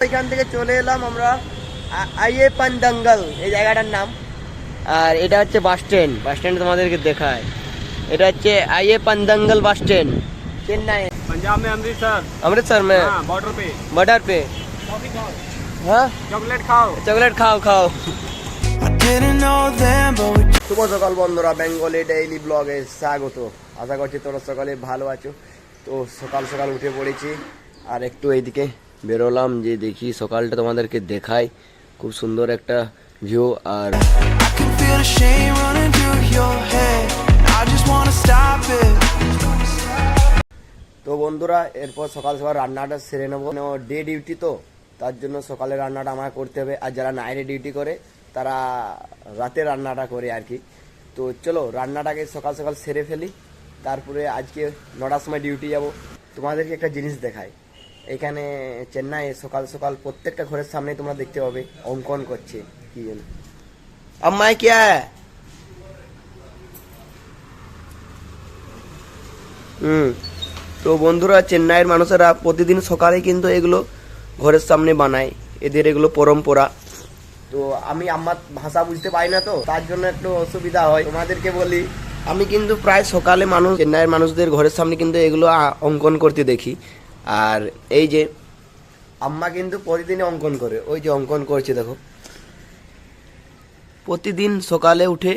এখান থেকে চলে এলাম আমরা আইয়ে পান্দাঙ্গাল এই জায়গাটার নাম আর এটা হচ্ছে বাস স্ট্যান্ড বাস স্ট্যান্ড তোমাদেরকে দেখায় এটা হচ্ছে আইয়ে পান্দাঙ্গাল বাস স্ট্যান্ড চেন্নাই पंजाब में अमृतसर अमृतसर में हाँ बॉर्डर पे बॉर्डर पे हाँ चॉकलेट खाओ চকলেট খাও খাও I didn't know then, but we শুভ সকাল বন্ধুরা বেঙ্গলি ডেইলি ব্লগে স্বাগত আশা করছি তোমরা সকালে ভালো আছো তো সকাল সকাল উঠে পড়েছি আর একটু এইদিকে বেরোলাম, যে দেখি সকালটা তোমাদেরকে দেখাই। খুব সুন্দর একটা ভিউ আর. তো বন্ধুরা, এরপর সকাল সকাল রান্নাটা সেরে নেব। ডে ডিউটি তো, তার জন্য সকালে রান্নাটা আমাকে করতে হবে। আর যারা নাইটে ডিউটি করে, তারা রাতে রান্নাটা করে আর কি। তো চলো, রান্নাটাকে সকাল সকাল সেরে ফেলি। তারপরে আজকে নটার সময় ডিউটি যাব। তোমাদেরকে একটা জিনিস দেখাই। এখানে চেন্নাইয়ে সকাল সকাল প্রত্যেকটা ঘরের সামনে তোমরা দেখতে পাবে, অঙ্কন করছে, কি যেন। আম্মাই কে হুম, তো বন্ধুরা, চেন্নাইয়ের মানুষেরা প্রতিদিন সকালে কিন্তু এগুলো ঘরের সামনে বানায়, এদের এগুলো পরম্পরা। তো আমি আমার ভাষা বুঝতে পারি না তো, তার জন্য একটু অসুবিধা হয়। তোমাদেরকে বলি, আমি কিন্তু প্রায় সকালে মানুষ, চেন্নাইয়ের মানুষদের ঘরের সামনে কিন্তু এগুলো অঙ্কন করতে দেখি। আর এই যে আম্মা কিন্তু প্রতিদিনই অঙ্কন করে ওই যে অঙ্কন করছে দেখো। প্রতিদিন সকালে উঠে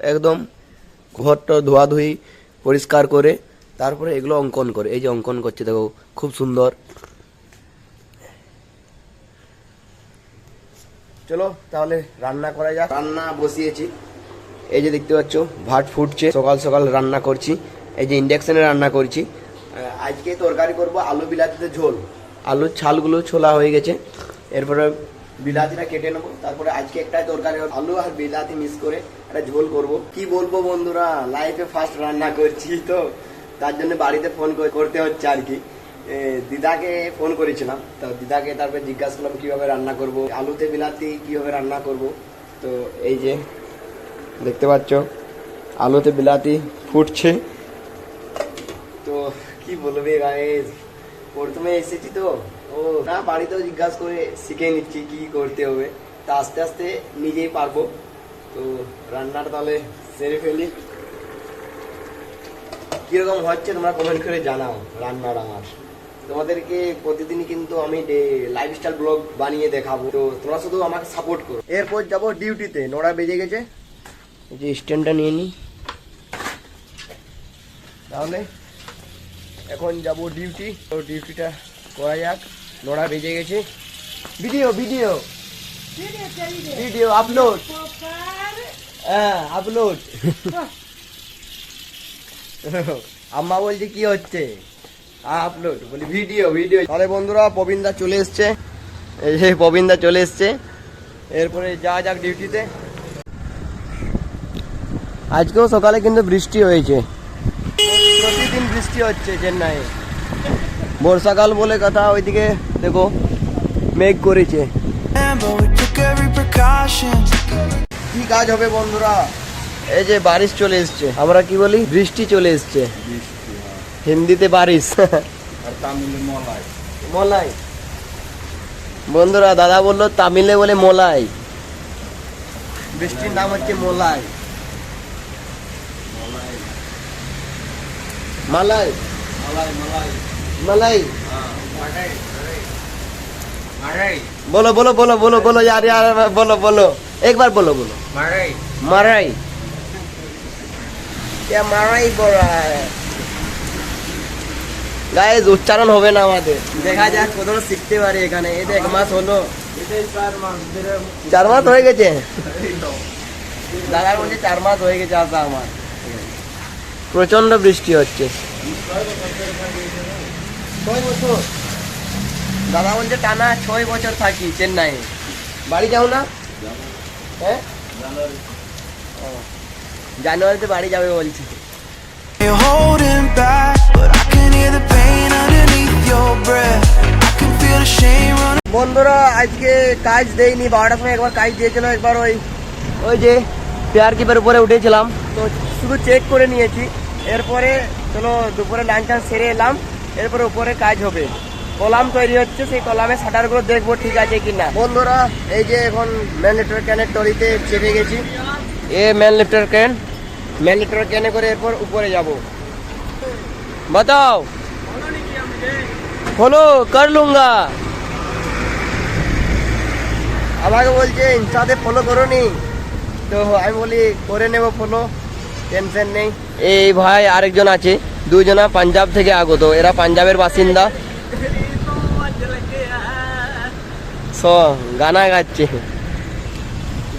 একদম ঘরটা ধোয়াধুয়ি পরিষ্কার করে তারপরে এগুলো অঙ্কন করে। এই যে অঙ্কন করছে দেখো খুব সুন্দর। চলো তাহলে রান্না করা যাক। রান্না বসিয়েছি। এই যে দেখতে পাচ্ছ ভাত ফুটছে। সকাল সকাল রান্না করছি। এই যে ইন্ডাকশনে রান্না করছি। আজকে তরকারি করব আলু বিলাতিতে ঝোল। আলুর ছালগুলো ছোলা হয়ে গেছে। এরপরে বিলাতিটা কেটে নেব তারপরে আজকে একটা তরকারি আলু আর বিলাতি মিক্স করে একটা ঝোল করব। কি বলব বন্ধুরা লাইফে ফার্স্ট রান্না করছি তো তার জন্য বাড়িতে ফোন করতে হচ্ছে আর কি। দিদাকে ফোন করেছিলাম তো দিদাকে তারপরে জিজ্ঞাসা করলাম কীভাবে রান্না করব আলুতে বিলাতি কীভাবে রান্না করব? তো এই যে দেখতে পাচ্ছ আলুতে বিলাতি ফুটছে। কি বলবে গাইজ প্রথমে এসেছি তো। ও, না, বাড়িতেও জিজ্ঞাসা করে শিখে নিচ্ছি কি করতে হবে। তা আস্তে আস্তে নিজেই পারব। তো রান্নাটা তাহলে সেরে ফেলি। কীরকম হচ্ছে তোমরা কমেন্ট করে জানাও রান্নার আমার তোমাদেরকে প্রতিদিনই কিন্তু আমি লাইফস্টাইল ব্লগ বানিয়ে দেখাবো। তো তোমরা শুধু আমাকে সাপোর্ট করো। এরপর যাব ডিউটিতে নোড়া বেজে গেছে। যে স্ট্যান্ডটা নিয়ে নিই তাহলে এখন যাব ডিউটি তো ডিউটিটা করা যাক। নোড়া বেজে গেছে। ভিডিও ভিডিও ভিডিও আপলোড হ্যাঁ আপলোড আম্মা বলছে কি হচ্ছে? আপলোড বলি ভিডিও ভিডিও তাহলে বন্ধুরা প্রবীণদা চলে এসছে। এই যে প্রবীণদা চলে এসছে। এরপরে যা যাক ডিউটিতে আজকেও সকালে কিন্তু বৃষ্টি হয়েছে। বৃষ্টি হচ্ছে চেন্নাই বর্ষাকাল বলে কথা ওইদিকে দেখো মেঘ করেছে। কি কাজ হবে বন্ধুরা? এই যে বারিশ চলে এসছে। আমরা কি বলি? বৃষ্টি চলে এসছে। হিন্দিতে বারিশ। মলাই। বন্ধুরা দাদা বলল তামিলে বলে মোলাই। বৃষ্টির নাম হচ্ছে মোলাই। মালাই। মালাই বলো বলো বলো বলো বলো বলো বলো। একবার বলো বলো। মারাই। মারাই। মারাই বড়। উচ্চারণ হবে না আমাদের। দেখা যাক কোথাও শিখতে পারি এখানে। এটা এক মাস হলো। চার মাস হয়ে গেছে। দাদার বলছে চার মাস হয়ে গেছে আসা আমার। প্রচণ্ড বৃষ্টি হচ্ছে। ছয় বছর। দাদা বলছে টানা ছয় বছর থাকি চেন্নাই বাড়ি যাও না? হ্যাঁ? জানুয়ারিতে বাড়ি যাবে বলছে। Holding back, but I can hear the pain underneath your breath. I can feel the shame running. বন্ধুরা আজকে কাজ দেয়নি বারোটার সময় একবার কাজ দিয়েছিল একবার ওই ওই যে পেয়ার কিপের উপরে উঠেছিলাম। তো শুধু চেক করে নিয়েছি। এরপরে চলো দুপুরে লাঞ্চ সেরে এলাম। এরপরে উপরে কাজ হবে। কলাম তৈরি হচ্ছে সেই কলামে শাটারগুলো দেখব ঠিক আছে কিনা। বন্ধুরা এই যে এখন ম্যান লিফটার ক্যানের টলিতে চেপে গেছি। A man lifter can man lifter ক্যানে করে এরপর উপরে যাব। বাতাও হলো কর লুঙ্গা। আমাকে বলছে ইনস্টাতে ফলো করো নি তো আমি বলি করে নেব ফলো টেনশন নেই এই ভাই আরেকজন আছে দুজনা পাঞ্জাব থেকে আগত এরা পাঞ্জাবের বাসিন্দা স গানা গাচ্ছে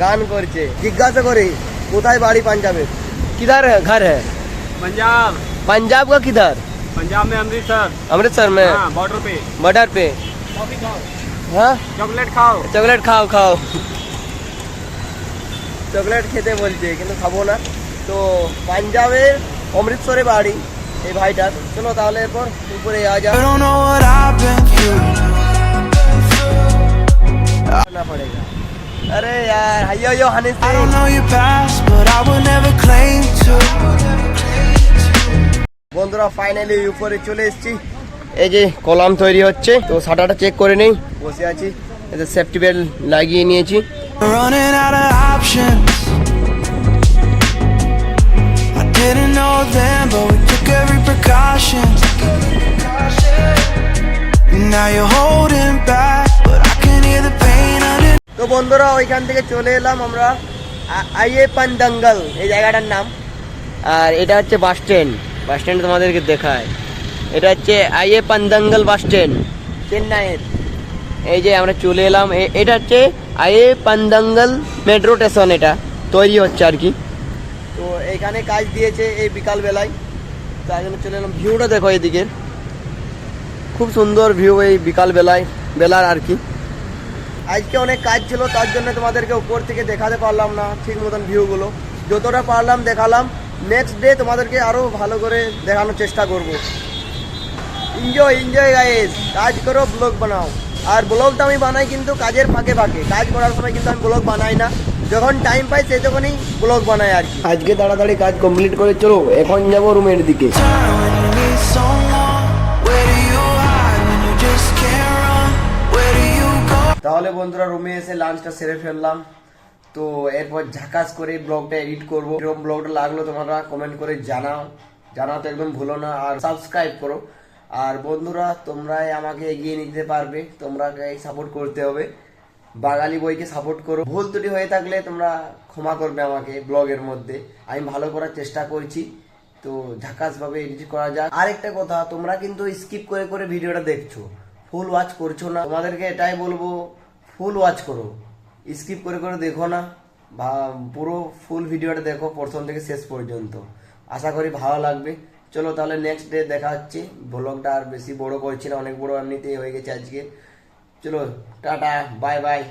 গান করছে জিজ্ঞাসা করি কোথায় বাড়ি পাঞ্জাবের কিধার है घर है पंजाब पंजाब का किधर पंजाब में अमृतसर अमृतसर में हाँ बॉर्डर पे बॉर्डर पे कॉफी खाओ हाँ चॉकलेट खाओ চকলেট খাও খাও চকলেট খেতে বলছে কিন্তু খাবো না তো পাঞ্জাবের অমৃতসরে বাড়ি এই ভাইটার চলো তাহলে এরপর উপরে যাওয়া যাক You don't know what I've been through. না পড়েগা अरे यार हाइयो yo Honey I don't know your past, but I will never claim to. বন্ধুরা ফাইনালি উপরে চলে এসেছি এই যে কলাম তৈরি হচ্ছে তো সাটাটা চেক করে নেই বসে আছি এই যে সেফটি বেল্ট লাগিয়ে নিয়েছি Running out of options. Know then, but we took every precaution. Now you're holding back, but I can hear the pain under. তো বন্ধুরা ওইখান থেকে চলে এলাম আমরা আইয়ে পানদাঙ্গাল এই জায়গাটার নাম আর এটা হচ্ছে বাস স্ট্যান্ড বাস স্ট্যান্ড তোমাদেরকে দেখায় এটা হচ্ছে আইয়ে পানদাঙ্গাল বাস স্ট্যান্ড চেন্নাইয়ের এই যে আমরা চলে এলাম এটা হচ্ছে আইয়ে পানদাঙ্গাল মেট্রো স্টেশন এটা তৈরি হচ্ছে আর কি এখানে কাজ দিয়েছে এই বিকাল বেলায় তাই জন্য চলে এলাম ভিউটা দেখো এদিকে খুব সুন্দর ভিউ এই বিকাল বেলায় বেলার আর কি। আজকে অনেক কাজ ছিল, তার জন্য তোমাদেরকে উপর থেকে দেখাতে পারলাম না ঠিক মতন ভিউগুলো। যতটা পারলাম দেখালাম নেক্সট ডে তোমাদেরকে আরও ভালো করে দেখানোর চেষ্টা করব। এনজয় এনজয় গাইস কাজ করো ব্লগ বানাও। আর ব্লগটা আমি বানাই কিন্তু কাজের ফাঁকে ফাঁকে। কাজ করার সময় কিন্তু আমি ব্লগ বানাই না। যখন টাইম পাই সেই তখনই ব্লগ বানাই আর কি। আজকে তাড়াতাড়ি কাজ কমপ্লিট করে চলো, এখন যাব রুমের দিকে? তাহলে বন্ধুরা রুমে এসে লাঞ্চটা সেরে ফেললাম। তো এরপর ঝাকাস করে ব্লগটা এডিট করব। এরকম ব্লগটা লাগল তোমরা কমেন্ট করে জানাও। জানাতে একদম ভুলো না, আর সাবস্ক্রাইব করো। আর বন্ধুরা, তোমরাই আমাকে এগিয়ে নিতে পারবে তোমরা সাপোর্ট করতে হবে। বাঙালি বইকে সাপোর্ট করো। ভুল ত্রুটি হয়ে থাকলে তোমরা ক্ষমা করবে আমাকে ব্লগের মধ্যে। আমি ভালো করার চেষ্টা করছি। তো ঝাকাস ভাবে এডিট করা যাক। আরেকটা কথা, তোমরা কিন্তু স্কিপ করে করে ভিডিওটা দেখছ। ফুল ওয়াচ করছ না। তোমাদেরকে এটাই বলব ফুল ওয়াচ করো। স্কিপ করে করে দেখো না। বা পুরো ফুল ভিডিওটা দেখো প্রথম থেকে শেষ পর্যন্ত। আশা করি ভালো লাগবে। চলো তাহলে নেক্সট ডে দেখা হচ্ছে। ব্লগটা আর বেশি বড় করছি না, অনেক বড় এমনিতেই হয়ে গেছে আজকে। Chúc rồi, ta bye bye.